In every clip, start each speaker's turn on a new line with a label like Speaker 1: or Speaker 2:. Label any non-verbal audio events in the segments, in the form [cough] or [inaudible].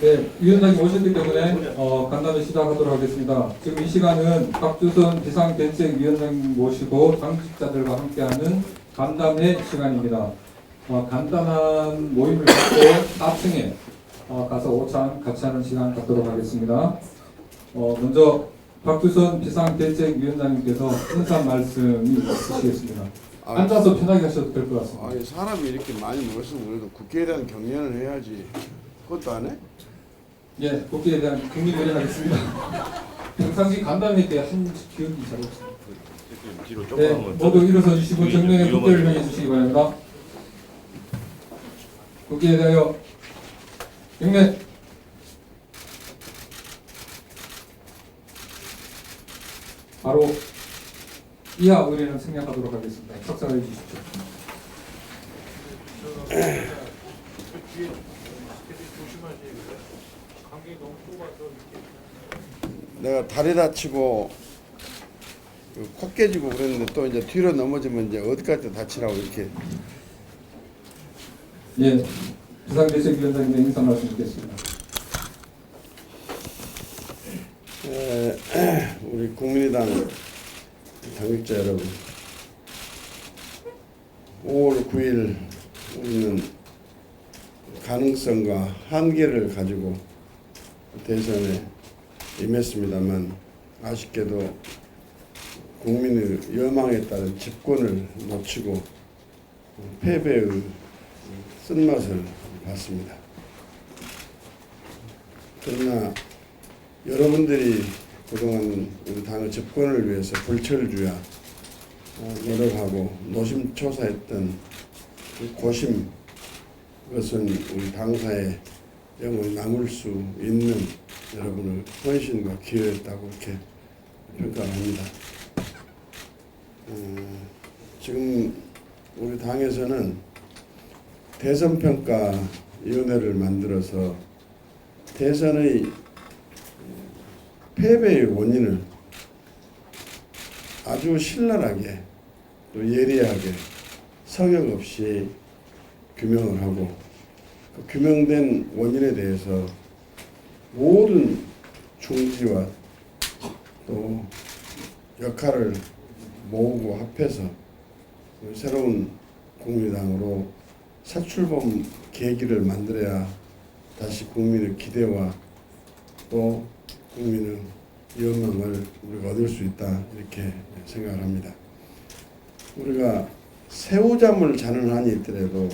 Speaker 1: 네, 위원장님 오셨기 때문에 어, 간단히 시작하도록 하겠습니다. 지금 이 시간은 박주선 비상대책위원장님 모시고 당직자들과 함께하는 간담회 시간입니다. 어, 간단한 모임을 갖고 4층에 어, 가서 오찬 같이 하는 시간 갖도록 하겠습니다. 어, 먼저 박주선 비상대책위원장님께서 인사 말씀이 있으시겠습니다.
Speaker 2: 아,
Speaker 1: 앉아서 편하게 하셔도 될 것 같습니다.
Speaker 2: 아니 사람이 이렇게 많이 모였으면 그래도 국회에 대한 경련을 해야지. 그것도 안 해?
Speaker 1: 예, 국기에 대한 국민의례 하겠습니다. 평상시 간담회 때 한 기억이 잘 없습니다.
Speaker 3: 뒤로
Speaker 1: 네,
Speaker 3: 조금만.
Speaker 1: 모두 일어서 주시고 정면에. 국대를 향해 주시기 바랍니다. 국기에 대하여 경례. 바로 이하 의례는 생략하도록 하겠습니다. 석사해 주십시오. [clears throat]
Speaker 2: 내가 다리 다치고 그코 깨지고 그랬는데 또 이제 뒤로 넘어지면 이제 어디까지 다치라고 이렇게
Speaker 1: 예, 비상대책위원장님의 인사 말씀 드리겠습니다.
Speaker 2: 에, 우리 국민의당 당직자 여러분 5월 9일 우리는 가능성과 한계를 가지고 대선에 임했습니다만 아쉽게도 국민의 여망에 따른 집권을 놓치고 패배의 쓴맛을 봤습니다. 그러나 여러분들이 그동안 우리 당의 집권을 위해서 불철주야 어, 노력하고 노심초사했던 그 고심 그것은 우리 당사에 영원히 남을 수 있는 여러분의 헌신과 기여였다고 이렇게 평가합니다. 어, 지금 우리 당에서는 대선평가위원회를 만들어서 대선의 패배의 원인을 아주 신랄하게 또 예리하게 성역 없이 규명을 하고 그 규명된 원인에 대해서 모든 중지와 또 역할을 모으고 합해서 새로운 국민당으로 새 출범 계기를 만들어야 다시 국민의 기대와 또 국민의 영광을 우리가 얻을 수 있다 이렇게 생각을 합니다. 우리가 새우잠을 자는 한이 있더라도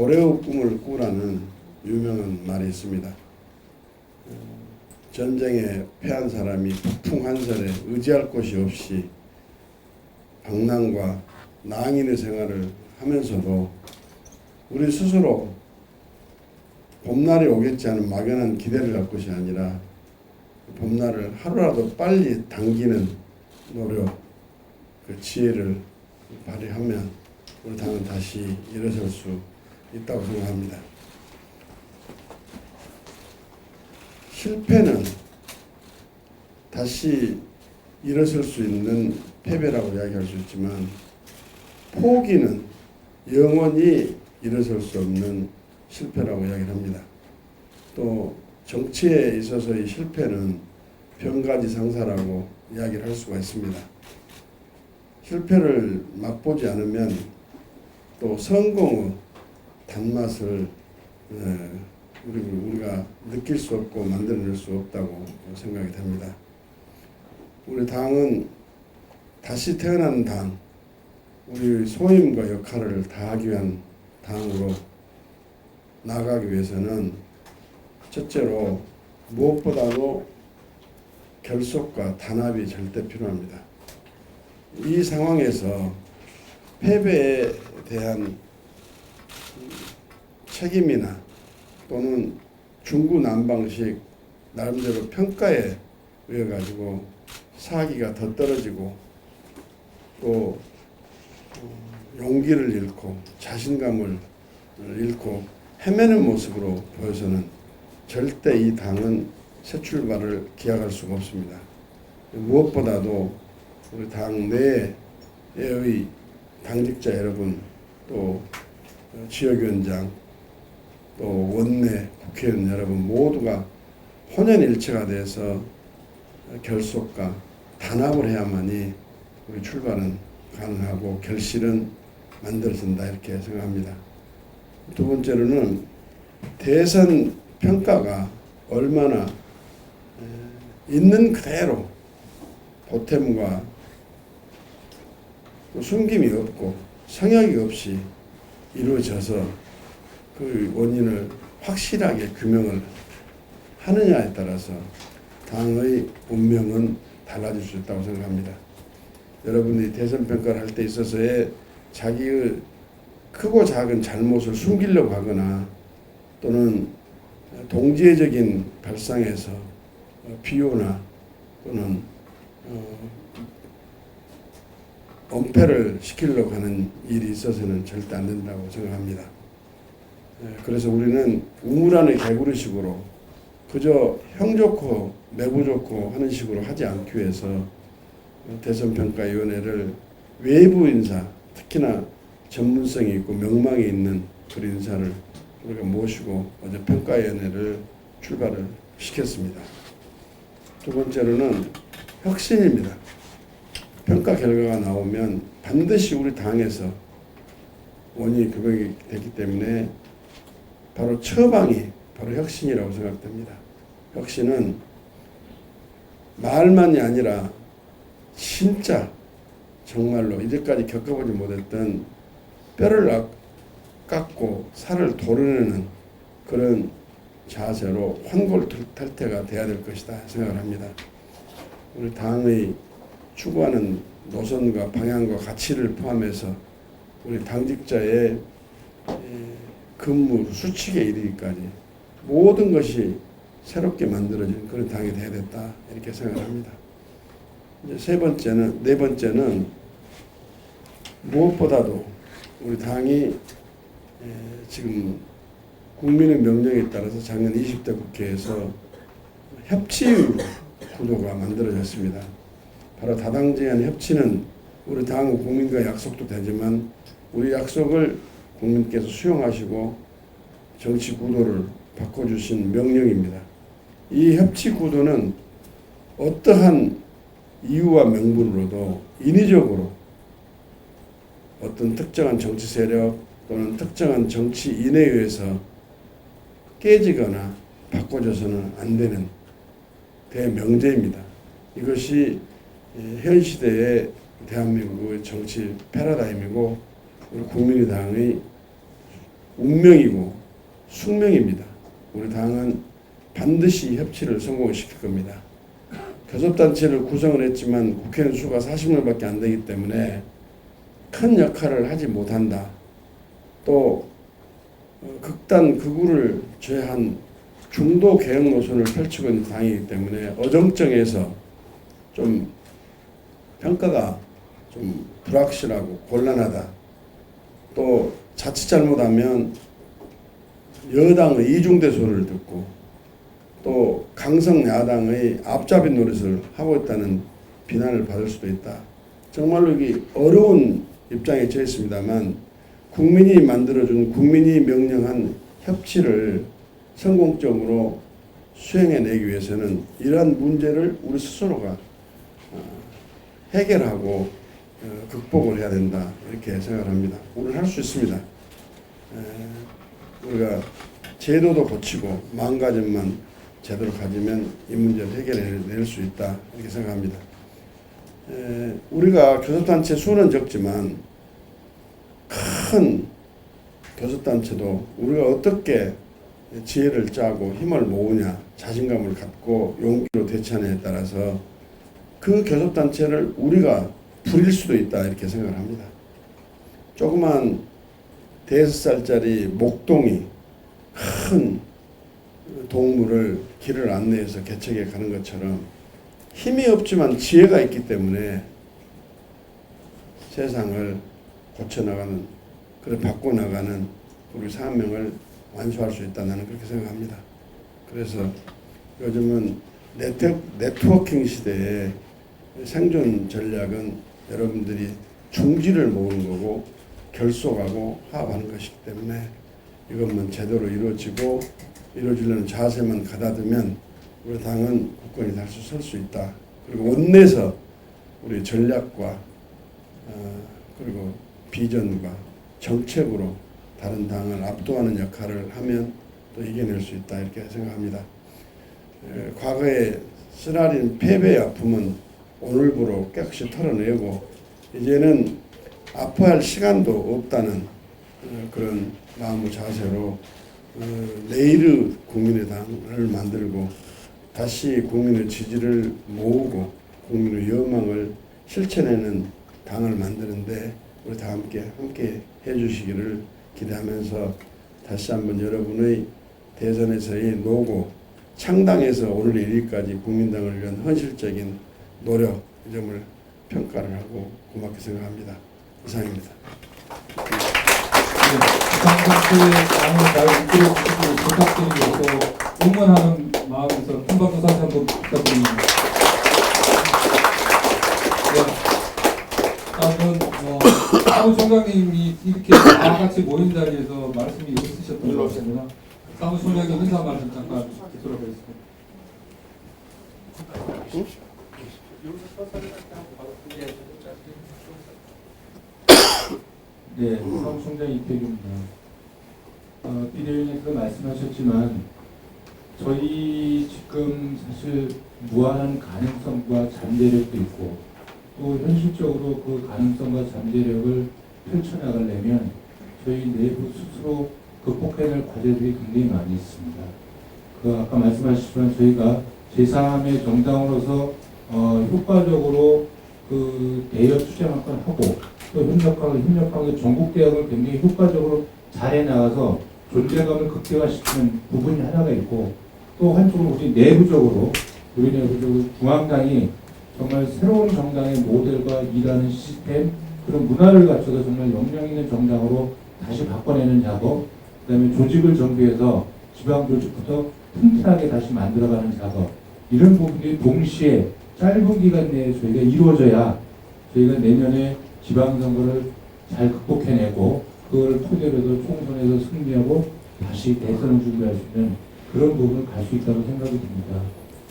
Speaker 2: 고래의 꿈을 꾸라는 유명한 말이 있습니다. 어, 전쟁에 패한 사람이 폭풍 한설에 의지할 곳이 없이 방랑과 낭인의 생활을 하면서도 우리 스스로 봄날이 오겠지 하는 막연한 기대를 할 것이 아니라 봄날을 하루라도 빨리 당기는 노력, 그 지혜를 발휘하면 우리 당은 다시 일어설 수 있다고 생각합니다. 실패는 다시 일어설 수 있는 패배라고 이야기할 수 있지만 포기는 영원히 일어설 수 없는 실패라고 이야기를 합니다. 또 정치에 있어서의 실패는 병가지 상사라고 이야기를 할 수가 있습니다. 실패를 맛보지 않으면 또 성공의 단맛을 에, 우리 우리가 느낄 수 없고 만들어낼 수 없다고 생각이 됩니다. 우리 당은 다시 태어난 당, 우리 소임과 역할을 다하기 위한 당으로 나가기 위해서는 첫째로 무엇보다도 결속과 단합이 절대 필요합니다. 이 상황에서 패배에 대한 책임이나 또는 중구 난방식 나름대로 평가에 의해 가지고 사기가 더 떨어지고 또 어, 용기를 잃고 자신감을 잃고 헤매는 모습으로 보여서는 절대 이 당은 새 출발을 기약할 수가 없습니다. 무엇보다도 우리 당 내의 당직자 여러분 또 지역위원장 또 원내 국회의원 여러분 모두가 혼연일체가 돼서 결속과 단합을 해야만이 우리 출발은 가능하고 결실은 만들어진다 이렇게 생각합니다. 두 번째로는 대선 평가가 얼마나 에, 있는 그대로 보탬과 또 숨김이 없고 성역이 없이 이루어져서 그 원인을 확실하게 규명을 하느냐에 따라서 당의 운명은 달라질 수 있다고 생각합니다. 여러분이 대선 평가를 할 때 있어서의 자기의 크고 작은 잘못을 숨기려고 하거나 또는 동지애적인 발상에서 비호나 또는 어, 엄폐를 시키려고 하는 일이 있어서는 절대 안 된다고 생각합니다. 예, 그래서 우리는 우물안의 개구리식으로 그저 형 좋고 매부 좋고 하는 식으로 하지 않기 위해서 대선평가위원회를 외부 인사, 특히나 전문성이 있고 명망이 있는 그 인사를 우리가 모시고 어제 평가위원회를 출발을 시켰습니다. 두 번째로는 혁신입니다. 평가 결과가 나오면 반드시 우리 당에서 원인이 규명이 됐기 때문에 바로 처방이 바로 혁신이라고 생각됩니다. 혁신은 말만이 아니라 진짜 정말로 이제까지 겪어보지 못했던 뼈를 깎- 깎고 살을 도려내는 그런 자세로 환골탈태가 돼야 될 것이다 생각을 합니다. 우리 당의 추구하는 노선과 방향과 가치를 포함해서 우리 당직자의 에, 근무 수칙에 이르기까지 모든 것이 새롭게 만들어진 그런 당이 돼야 됐다 이렇게 생각을 합니다. 이제 세 번째는 네 번째는 무엇보다도 우리 당이 에, 지금 국민의 명령에 따라서 작년 20대 국회에서 협치 구도가 만들어졌습니다. 바로 다당제한 협치는 우리 당 국민과 약속도 되지만 우리 약속을 국민께서 수용하시고 정치 구도를 바꿔주신 명령입니다. 이 협치 구도는 어떠한 이유와 명분으로도 인위적으로 어떤 특정한 정치 세력 또는 특정한 정치인에 의해서 깨지거나 바꿔져서는 안 되는 대명제입니다. 이것이 예, 현 시대의 대한민국의 정치 패러다임이고 우리 국민의당의 운명이고 숙명입니다. 우리 당은 반드시 협치를 성공시킬 겁니다. 교섭단체를 구성을 했지만 국회의원 수가 40명밖에 안 되기 때문에 큰 역할을 하지 못한다. 또 어, 극단 극우를 제한 중도 개혁 노선을 펼치고 있는 당이기 때문에 어정쩡해서 좀 평가가 좀 불확실하고 곤란하다. 또 자칫 잘못하면 여당의 이중대 소리를 듣고 또 강성 야당의 앞잡이 노릇을 하고 있다는 비난을 받을 수도 있다. 정말로 이게 어려운 입장에 처해 있습니다만 국민이 만들어준 국민이 명령한 협치를 성공적으로 수행해내기 위해서는 이러한 문제를 우리 스스로가 어, 해결하고 어, 극복을 해야 된다 이렇게 생각합니다. 우리는 할수 있습니다. 에, 우리가 제도도 고치고 마음가짐만 제대로 가지면 이 문제를 해결해낼 수 있다 이렇게 생각합니다. 에, 우리가 교섭단체 수는 적지만 큰 교섭단체도 우리가 어떻게 지혜를 짜고 힘을 모으냐 자신감을 갖고 용기로 대처하냐에 따라서 그 교섭단체를 우리가 부릴 수도 있다 이렇게 생각을 합니다. 조그만 대여섯 살짜리 목동이 큰 동물을 길을 안내해서 개척해 가는 것처럼 힘이 없지만 지혜가 있기 때문에 세상을 고쳐나가는 그래 바꿔나가는 우리 사명을 완수할 수 있다 나는 그렇게 생각합니다. 그래서 요즘은 네트, 네트워킹 시대에 생존 전략은 여러분들이 중지를 모으는 거고 결속하고 화합하는 것이기 때문에 이것만 제대로 이루어지고 이루어지려는 자세만 가다두면 우리 당은 국권이 다시 설 수 있다. 그리고 원내에서 우리 전략과 어, 그리고 비전과 정책으로 다른 당을 압도하는 역할을 하면 또 이겨낼 수 있다 이렇게 생각합니다. 에, 과거에 쓰라린 패배의 아픔은 오늘부로 깨끗이 털어내고 이제는 아파할 시간도 없다는 어, 그런 마음의 자세로 어, 내일의 국민의당을 만들고 다시 국민의 지지를 모으고 국민의 여망을 실천하는 당을 만드는데 우리 다 함께 함께 해주시기를 기대하면서 다시 한번 여러분의 대선에서의 노고 창당에서 오늘 이르기까지 국민당을 위한 헌실적인 노력 이 점을 평가를 하고 고맙게 생각합니다. 이상입니다.
Speaker 1: 응원하는 마음에서 큰 박수 다시 한번 부탁드립니다. 네. 다음은 어, 사무총장님이 이렇게 다 같이 모인 자리에서 말씀이 있으셨던 것 같습니다. 사무총장님 인사 말씀 잠깐 듣도록 하겠습니다.
Speaker 4: 네, 사무총장 이태규입니다. 어, 비대위원님께서 말씀하셨지만 저희 지금 사실 무한한 가능성과 잠재력도 있고 또 현실적으로 그 가능성과 잠재력을 펼쳐나가려면 저희 내부 스스로 극복해낼 과제들이 굉장히 많이 있습니다. 그 아까 말씀하셨지만 저희가 제3의 정당으로서 어, 효과적으로 그 대여 한건 하고 또 협력하고 협력하고 전국 대학을 굉장히 효과적으로 잘해 나가서 존재감을 극대화시키는 부분이 하나가 있고 또 한쪽으로 우리 내부적으로 우리 내부적으로 중앙당이 정말 새로운 정당의 모델과 일하는 시스템 그런 문화를 갖춰서 정말 역량 있는 정당으로 다시 바꿔내는 작업 그다음에 조직을 정비해서 지방 조직부터 튼튼하게 다시 만들어가는 작업 이런 부분들이 동시에 짧은 기간 내에 저희가 이루어져야 저희가 내년에 지방선거를 잘 극복해내고 그걸 토대로 해서 총선에서 승리하고 다시 대선을 준비할 수 있는 그런 부분을 갈 수 있다고 생각이 듭니다.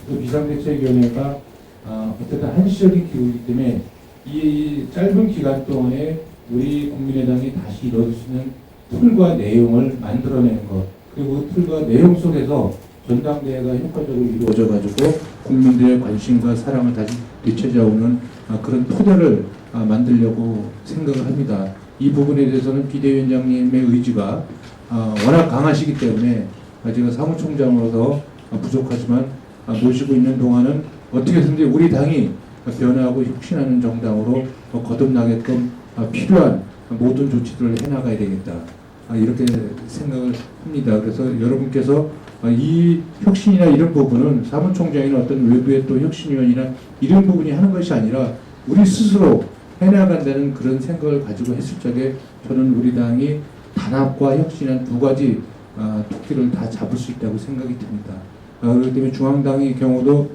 Speaker 4: 그래서 비상대책위원회가 아, 어쨌든 한시적인 기구이기 때문에 이 짧은 기간 동안에 우리 국민의당이 다시 이뤄질 수 있는 틀과 내용을 만들어내는 것 그리고 그 틀과 내용 속에서 전당대회가 효과적으로 이루어져가지고 국민들의 관심과 사랑을 다시 되찾아오는 아, 그런 토대를 아, 만들려고 생각을 합니다. 이 부분에 대해서는 비대위원장님의 의지가 아, 워낙 강하시기 때문에 아, 제가 사무총장으로서 아, 부족하지만 아, 모시고 있는 동안은 어떻게 해서든지 우리 당이 변화하고 혁신하는 정당으로 더 거듭나게끔 아, 필요한 모든 조치들을 해나가야 되겠다. 아, 이렇게 생각을 합니다. 그래서 여러분께서 아, 이 혁신이나 이런 부분은 사무총장이나 어떤 외부의 또 혁신위원이나 이런 부분이 하는 것이 아니라 우리 스스로 해나간다는 그런 생각을 가지고 했을 적에 저는 우리 당이 단합과 혁신한 두 가지 아, 토끼를 다 잡을 수 있다고 생각이 듭니다. 아, 그렇기 때문에 중앙당의 경우도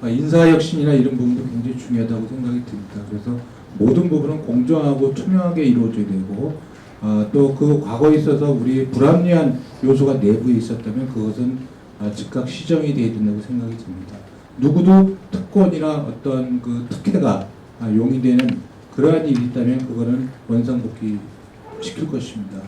Speaker 4: 아, 인사혁신이나 이런 부분도 굉장히 중요하다고 생각이 듭니다. 그래서 모든 부분은 공정하고 투명하게 이루어져야 되고 아, 또그 과거에 있어서 우리 불합리한 요소가 내부에 있었다면 그것은 아, 즉각 시정이 돼야 된다고 생각이 듭니다. 누구도 특권이나 어떤 그 특혜가 아, 용이 되는 그러한 일이 있다면 그거는 원상복귀 시킬 것입니다.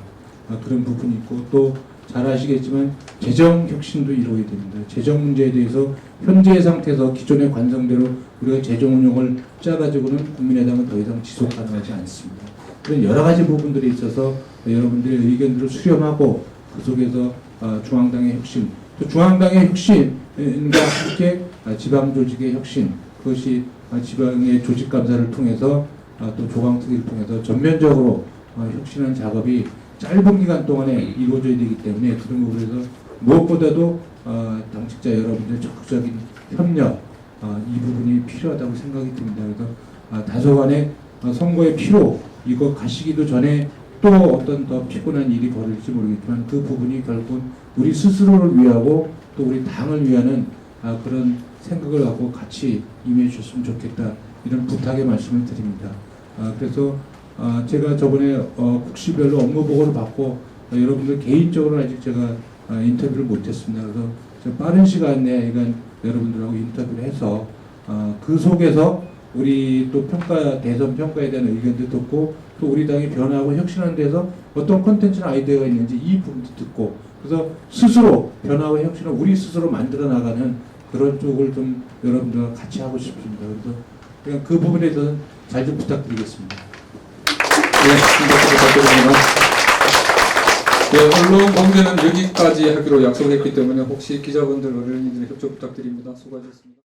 Speaker 4: 아, 그런 부분이 있고 또 잘 아시겠지만 재정 혁신도 이루어야 됩니다. 재정 문제에 대해서 현재 상태에서 기존의 관성대로 우리가 재정 운용을 짜가지고는 국민의당은 더 이상 지속 가능하지 않습니다. 그런 여러 가지 부분들이 있어서 여러분들의 의견들을 수렴하고 그 속에서 아, 중앙당의 혁신, 또 중앙당의 혁신과 함께 아, 지방 조직의 혁신, 그것이 아, 지방의 조직 감사를 통해서 아, 또 조강특위를 통해서 전면적으로 아, 혁신한 작업이 짧은 기간 동안에 이루어져야 되기 때문에 그런 부분에서 무엇보다도 어, 당직자 여러분들의 적극적인 협력 어, 이 부분이 필요하다고 생각이 듭니다. 그래서 아, 다소간의 어, 선거의 피로 이거 가시기도 전에 또 어떤 더 피곤한 일이 벌어질지 모르겠지만 그 부분이 결국은 우리 스스로를 위하고 또 우리 당을 위하는 아, 그런 생각을 하고 같이 임해 주셨으면 좋겠다 이런 부탁의 말씀을 드립니다. 아, 그래서 아, 제가 저번에 어, 국시별로 업무 보고를 받고 어, 여러분들 개인적으로 아직 제가 아, 인터뷰를 못했습니다. 그래서 좀 빠른 시간 내에 이건 여러분들하고 인터뷰를 해서 아, 그 속에서 우리 또 평가 대선 평가에 대한 의견도 듣고 또 우리 당이 변화하고 혁신하는 데서 어떤 콘텐츠나 아이디어가 있는지 이 부분도 듣고 그래서 스스로 변화와 혁신을 우리 스스로 만들어 나가는 그런 쪽을 좀 여러분들과 같이 하고 싶습니다. 그래서 그냥 그 부분에 대해서는 잘 좀 부탁드리겠습니다.
Speaker 1: 네. 네, 언론 공개는 여기까지 하기로 약속했기 때문에 혹시 기자분들, 언론인들의 협조 부탁드립니다. 수고하셨습니다.